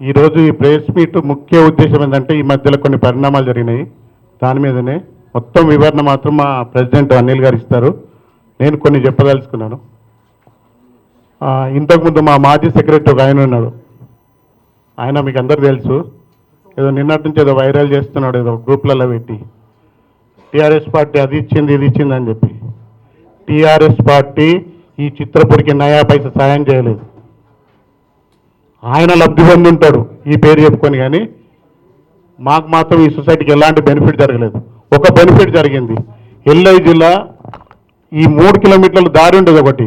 ఈరోజు ఈ press meet ముఖ్య ఉద్దేశం ఏంటంటే ఈ మధ్యలో కొన్ని పరిణామాలు జరిగినాయి. దాని మీదనే మొత్తం వివరణ మాత్రం మా ప్రెసిడెంట్ అనిల్ గారు ఇస్తారు. నేను కొన్ని చెప్పదలుచుకున్నాను. ఇంతకుముందు మా మాజీ సెక్రటరీ ఒక ఆయన ఉన్నాడు. ఆయన మీకు అందరు తెలుసు. ఏదో నిన్నటి నుంచి ఏదో వైరల్ చేస్తున్నాడు ఏదో గ్రూప్లలో పెట్టి. టీఆర్ఎస్ పార్టీ అది ఇచ్చింది ఇది ఇచ్చింది అని చెప్పి. టీఆర్ఎస్ పార్టీ ఈ చిత్రపురికి నయా పైస సాయం చేయలేదు. ఆయన లబ్ధి పొంది ఉంటాడు ఈ పేరు చెప్పుకొని కానీ మాకు మాత్రం ఈ సొసైటీకి ఎలాంటి బెనిఫిట్ జరగలేదు. ఒక బెనిఫిట్ జరిగింది. ఎల్ఐ జిల్లా ఈ మూడు కిలోమీటర్ల దారి ఉండేది ఒకటి.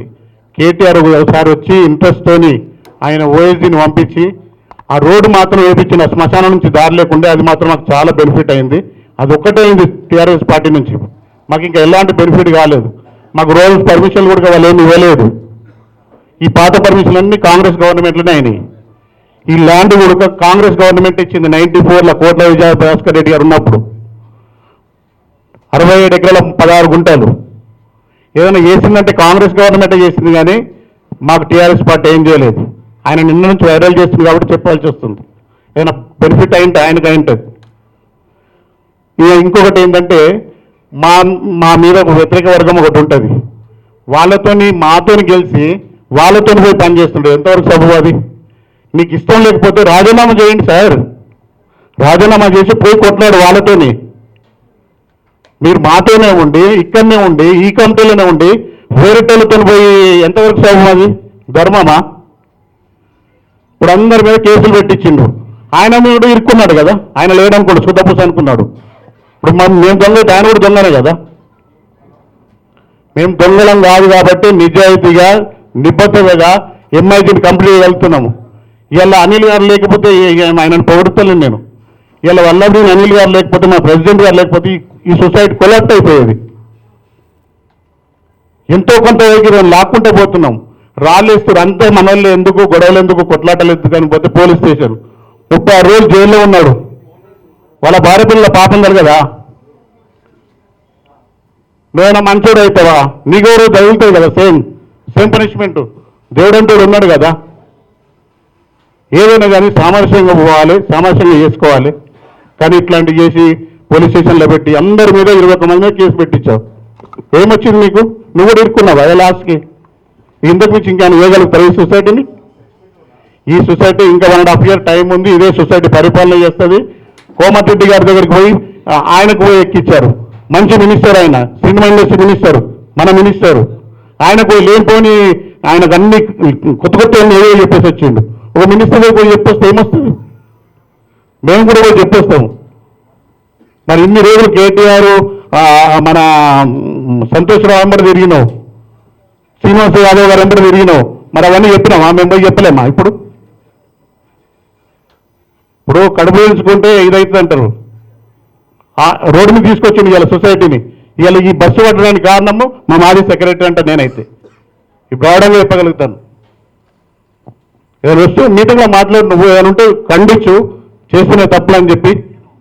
కేటీఆర్ ఒకసారి వచ్చి ఇంట్రెస్ట్తోని ఆయన ఓఎస్డీని పంపించి ఆ రోడ్డు మాత్రం వేపించిన శ్మశానం నుంచి దారి లేకుండే అది మాత్రం మాకు చాలా బెనిఫిట్ అయింది. అది ఒక్కటే అయింది టీఆర్ఎస్ పార్టీ నుంచి. మాకు ఇంకా ఎలాంటి బెనిఫిట్ కాలేదు. మాకు రోజు పర్మిషన్లు కూడా వాళ్ళు ఏమి ఇవ్వలేదు. ఈ పాత పర్మిషన్లు అన్నీ కాంగ్రెస్ గవర్నమెంట్లోనే అయినాయి. ఈ ల్యాండ్ కూడా కాంగ్రెస్ గవర్నమెంట్ ఇచ్చింది నైన్టీ ఫోర్లో కోట్ల విజయ భాస్కర్ రెడ్డి గారు ఉన్నప్పుడు. అరవై ఏడు ఎకరాల పదహారు గుంటలు. ఏదైనా చేసిందంటే కాంగ్రెస్ గవర్నమెంటే చేసింది కానీ మాకు టీఆర్ఎస్ పార్టీ ఏం చేయలేదు. ఆయన నిన్న నుంచి వైరల్ చేస్తుంది కాబట్టి చెప్పాల్సి వస్తుంది. ఏదైనా బెనిఫిట్ అయింటే ఆయనకు అయింటుంది. ఇంకొకటి ఏంటంటే మా మా మీద ఒక వ్యతిరేక వర్గం ఒకటి ఉంటుంది. వాళ్ళతోని మాతోని గెలిచి వాళ్ళతోని పోయి పనిచేస్తుండే ఎంతవరకు సబబు అది? మీకు ఇష్టం లేకపోతే రాజీనామా చేయండి సార్. రాజీనామా చేసి పోయి కొట్లాడు వాళ్ళతోని. మీరు మాతోనే ఉండి ఇక్కడనే ఉండి ఈ కంపెనీలోనే ఉండి వేరేటోళ్ళతో పోయి ఎంతవరకు సాగు అది ధర్మమా? ఇప్పుడు అందరి మీద కేసులు పెట్టించిండు. ఆయన మీద ఇరుక్కున్నాడు కదా. ఆయన లేడనుకోండి సుద్దపూస అనుకున్నాడు. ఇప్పుడు మనం మేము దొంగ ఆయన కూడా దొంగనే కదా. మేము దొంగలం కాదు కాబట్టి నిజాయితీగా నిబద్ధతగా ఎంఐజీని కంప్లీట్ వెళ్తున్నాము ఇలా అనిల్ గారు లేకపోతే ఇక ఆయనను పొగుడుతలేను నేను. ఇలా వల్లభీన్ అనిల్ గారు లేకపోతే మా ప్రెసిడెంట్ గారు లేకపోతే ఈ- సొసైటీ కొలాప్ట్ అయిపోయేది. ఎంతో కొంత దగ్గర లాక్కుంటే పోతున్నాం. రాళ్ళేస్తారు. అంతే మనల్ని ఎందుకు గొడవలు ఎందుకు కొట్లాటలు ఎందుకు అని పోతే పోలీస్ స్టేషన్. ముప్పై ఆరు రోజులు జైల్లో ఉన్నాడు. వాళ్ళ భార్య పిల్లల పాపం కదా. నువ్వైనా మంచోడు అవుతావా నీకెవరు తగులుతాయి కదా సేమ్. సేమ్ పనిష్మెంట్ దేవుడంతో ఉన్నాడు కదా. ఏదైనా కానీ సామరస్యంగా పోవాలి సామరస్యంగా చేసుకోవాలి. కానీ ఇట్లాంటివి చేసి పోలీస్ స్టేషన్లో పెట్టి అందరి మీద ఇరవై ఒక్క మంది కేసు పెట్టించావు. ఏమొచ్చింది నీకు నువ్వు కూడా ఇరుక్కున్నావు అదే లాస్ట్కి ఇంతకు మించి ఇంకా వేయగలుగుతారు ఈ సొసైటీని? ఈ సొసైటీ ఇంకా one and half year time ఉంది ఇదే సొసైటీ పరిపాలన చేస్తుంది. కోమటిరెడ్డి గారి దగ్గరికి పోయి ఆయనకు పోయి ఎక్కిచ్చారు. మంచి మినిస్టర్ ఆయన సినిమా ఇండస్ట్రీ మినిస్టర్ మన మినిస్టర్. ఆయనకు పోయి లేనిపోని ఆయనకు అన్ని కొత్త కొత్త ఏదో చెప్పేసి వచ్చిండు. ఒక మినిస్టర్ దగ్గరికి పోయి చెప్పేస్తే ఏమొస్తుంది? మేము కూడా పోయి చెప్పేస్తాము. మరి ఇన్ని రోజులు కేటీఆర్ మన సంతోష్ రావు వెంబడి తిరిగినావు. శ్రీనివాస యాదవ్ గారు వెంబడి తిరిగినావు. మరి అవన్నీ చెప్పినామా? మేము పోయి చెప్పలేమా ఇప్పుడు? ఇప్పుడు కడుపు వేయించుకుంటే ఇదవుతుంది అంటారు ఆ రోడ్డు మీద తీసుకొచ్చింది ఇవాళ సొసైటీని. ఇవాళ ఈ బస్సు పట్టడానికి కారణము మా మాజీ సెక్రటరీ అంటే నేనైతే. ఈ రావడంగా చెప్పగలుగుతాను. ఏదైనా వస్తూ మీటింగ్లో మాట్లాడు నువ్వు ఏమైనా ఉంటే ఖండించు చేస్తున్న తప్పులు అని చెప్పి